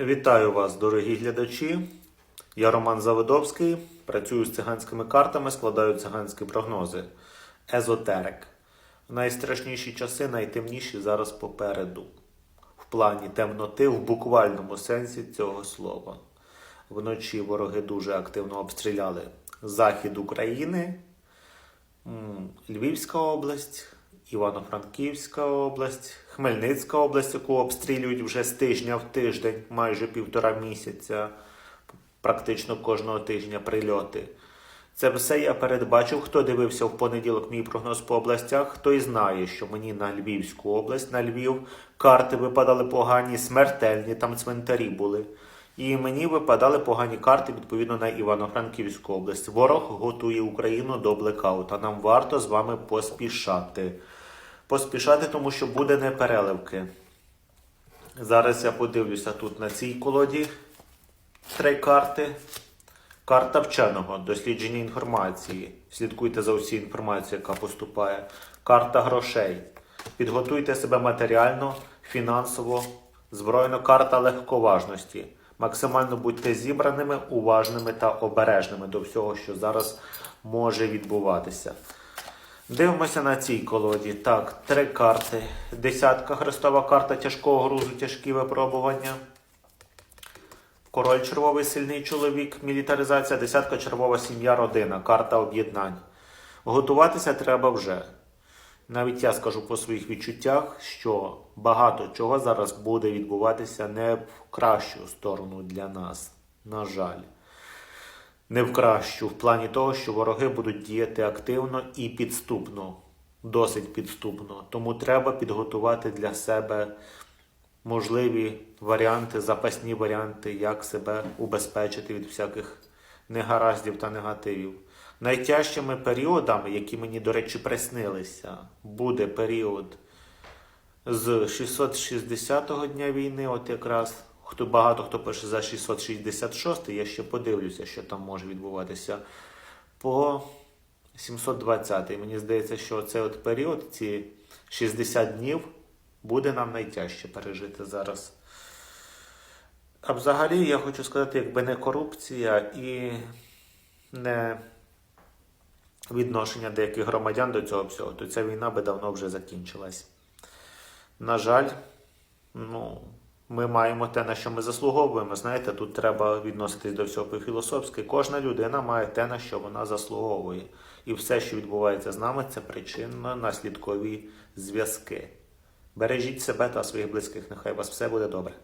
Вітаю вас, дорогі глядачі. Я Роман Заводовський. Працюю з циганськими картами, складаю циганські прогнози. Езотерик. Найстрашніші часи, найтемніші зараз попереду. В плані темноти в буквальному сенсі цього слова. Вночі вороги дуже активно обстріляли захід України, Львівська область, Івано-Франківська область, Хмельницька область, яку обстрілюють вже з тижня в тиждень, майже півтора місяця, практично кожного тижня прильоти. Це все я передбачив. Хто дивився в понеділок мій прогноз по областях, той знає, що мені на Львівську область, на Львів карти випадали погані, смертельні, там цвинтарі були. І мені випадали погані карти відповідно на Івано-Франківську область. Ворог готує Україну до блекаута. Нам варто з вами поспішати. Поспішати, тому що буде непереливки. Зараз я подивлюся тут на цій колоді три карти. Карта вченого, дослідження інформації. Слідкуйте за усією інформацією, яка поступає. Карта грошей. Підготуйте себе матеріально, фінансово, збройно карта легковажності. Максимально будьте зібраними, уважними та обережними до всього, що зараз може відбуватися. Дивимося на цій колоді. Так, три карти. Десятка хрестова карта тяжкого грузу, тяжкі випробування. Король червовий сильний чоловік, мілітаризація, десятка червова сім'я, родина, карта об'єднань. Готуватися треба вже. Навіть я скажу по своїх відчуттях, що багато чого зараз буде відбуватися не в кращу сторону для нас. На жаль. Не в кращу, в плані того, що вороги будуть діяти активно і підступно, досить підступно. Тому треба підготувати для себе можливі варіанти, запасні варіанти, як себе убезпечити від всяких негараздів та негативів. Найтяжчими періодами, які мені, до речі, приснилися, буде період з 660-го дня війни, от якраз хто багато хто пише за 666, я ще подивлюся, що там може відбуватися. По 720 Мені здається, що цей от період, ці 60 днів, буде нам найтяжче пережити зараз. А взагалі я хочу сказати, якби не корупція і не відношення деяких громадян до цього всього, то ця війна би давно вже закінчилась. На жаль, ну, ми маємо те, на що ми заслуговуємо. Знаєте, тут треба відноситись до всього по-філософськи. Кожна людина має те, на що вона заслуговує. І все, що відбувається з нами, це причинно-наслідкові зв'язки. Бережіть себе та своїх близьких. Нехай у вас все буде добре.